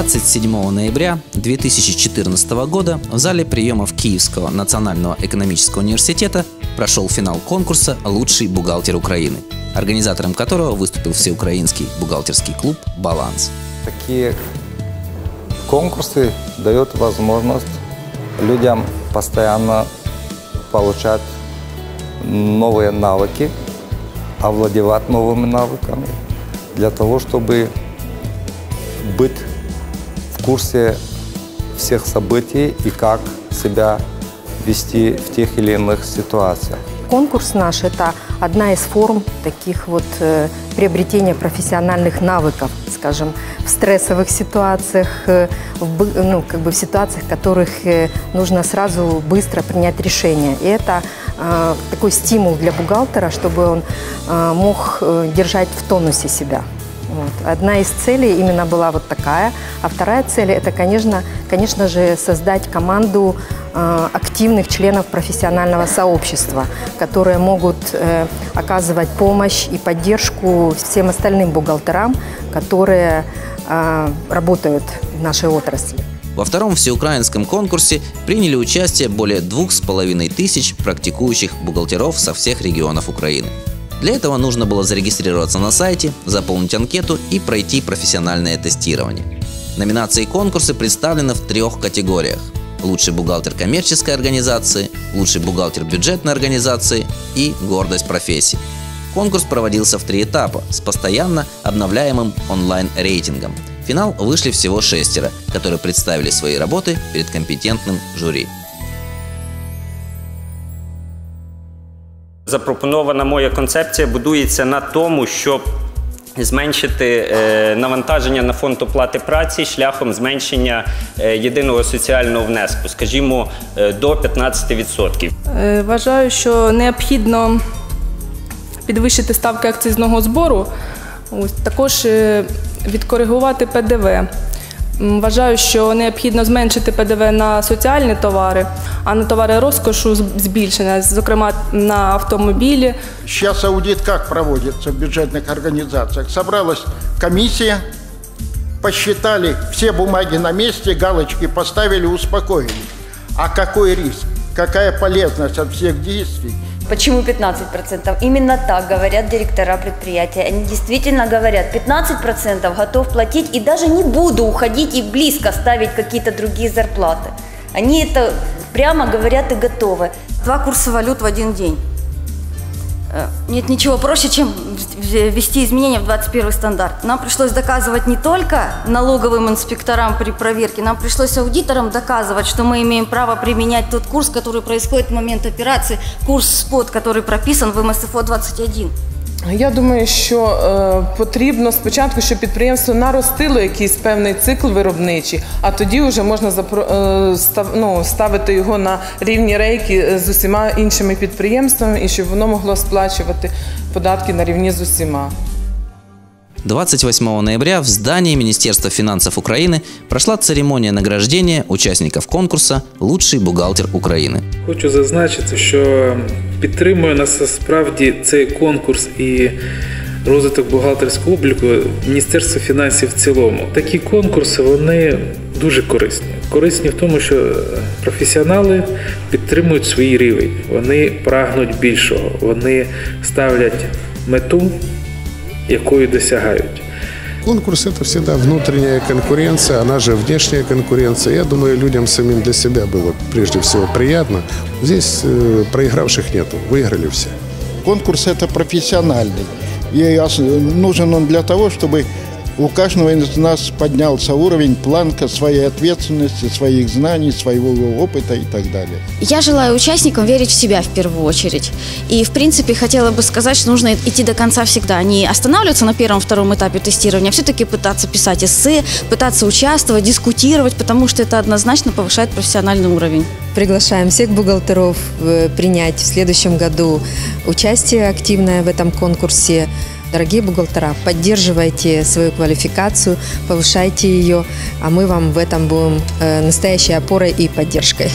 27 ноября 2014 года в зале приемов Киевского национального экономического университета прошел финал конкурса «Лучший бухгалтер Украины», организатором которого выступил всеукраинский бухгалтерский клуб «Баланс». Такие конкурсы дают возможность людям постоянно получать новые навыки, овладевать новыми навыками для того, чтобы быть курсе всех событий и как себя вести в тех или иных ситуациях. Конкурс наш – это одна из форм таких вот э, приобретения профессиональных навыков, скажем, в стрессовых ситуациях, э, в, ну, как бы в ситуациях, в которых э, нужно сразу быстро принять решение. И это э, такой стимул для бухгалтера, чтобы он э, мог э, держать в тонусе себя. Вот. Одна из целей именно была вот такая, а вторая цель – это, конечно, конечно же, создать команду э, активных членов профессионального сообщества, которые могут э, оказывать помощь и поддержку всем остальным бухгалтерам, которые э, работают в нашей отрасли. Во втором всеукраинском конкурсе приняли участие более двух с половиной тысяч практикующих бухгалтеров со всех регионов Украины. Для этого нужно было зарегистрироваться на сайте, заполнить анкету и пройти профессиональное тестирование. Номинации конкурса представлены в трех категориях. Лучший бухгалтер коммерческой организации, лучший бухгалтер бюджетной организации и гордость профессии. Конкурс проводился в три этапа с постоянно обновляемым онлайн-рейтингом. В финал вышли всего шестеро, которые представили свои работы перед компетентным жюри. Запропонована моя концепція будується на тому, щоб зменшити е, навантаження на фонд оплати праці шляхом зменшення е, єдиного соціального внеску, скажімо, е, до 15%. Е, Вважаю, що необхідно підвищити ставки акцизного збору, також відкоригувати ПДВ. М, Вважаю, що необхідно зменшити ПДВ на соціальні товари, а на товари розкошу з- збільшення, зокрема на автомобілі. Сейчас аудит как проводится в бюджетных организациях? Собралась комиссия, посчитали все бумаги на месте, галочки поставили, успокоили. А какой риск? Какая полезность от всех действий? Почему 15%? Именно так говорят директора предприятия. Они действительно говорят, 15% готов платить и даже не буду уходить и близко ставить какие-то другие зарплаты. Они это прямо говорят и готовы. Два курса валют в один день. Э, Нет ничего проще, чем ввести изменения в 21 стандарт. Нам пришлось доказывать не только налоговым инспекторам при проверке, нам пришлось аудиторам доказывать, что мы имеем право применять тот курс, который происходит в момент операции, курс СПОТ, который прописан в МСФО 21. Я думаю, що е, потрібно спочатку, щоб підприємство наростило якийсь певний цикл виробничий, а тоді вже можна запро, е, став, ну, ставити його на рівні рейки з усіма іншими підприємствами і щоб воно могло сплачувати податки на рівні з усіма. 28 ноября в здании Министерства финансов Украины прошла церемония награждения участников конкурса «Лучший бухгалтер Украины». Хочу зазначити, що підтримує нас справді цей конкурс і розвиток бухгалтерського обліку Міністерство фінансів в цілому. Такі конкурси вони дуже корисні. Корисні в тому, що професіонали підтримують свій рівень, вони прагнуть більшого, вони ставлять мету, якої досягають. Конкурс – это всегда внутренняя конкуренция, она же внешняя конкуренция. Я думаю, людям самим для себя было прежде всего приятно. Здесь э, проигравших нету, выиграли все. Конкурс это профессиональный. И нужен он для того, чтобы у каждого из нас поднялся уровень, планка своей ответственности, своих знаний, своего опыта и так далее. Я желаю участникам верить в себя в первую очередь. И, в принципе, хотела бы сказать, что нужно идти до конца всегда. Не останавливаться на первом-втором этапе тестирования, а все-таки пытаться писать эссе, пытаться участвовать, дискутировать, потому что это однозначно повышает профессиональный уровень. Приглашаем всех бухгалтеров э, принять в следующем году участие активное в этом конкурсе. Дорогие бухгалтера, поддерживайте свою квалификацию, повышайте ее, а мы вам в этом будем э, настоящей опорой и поддержкой.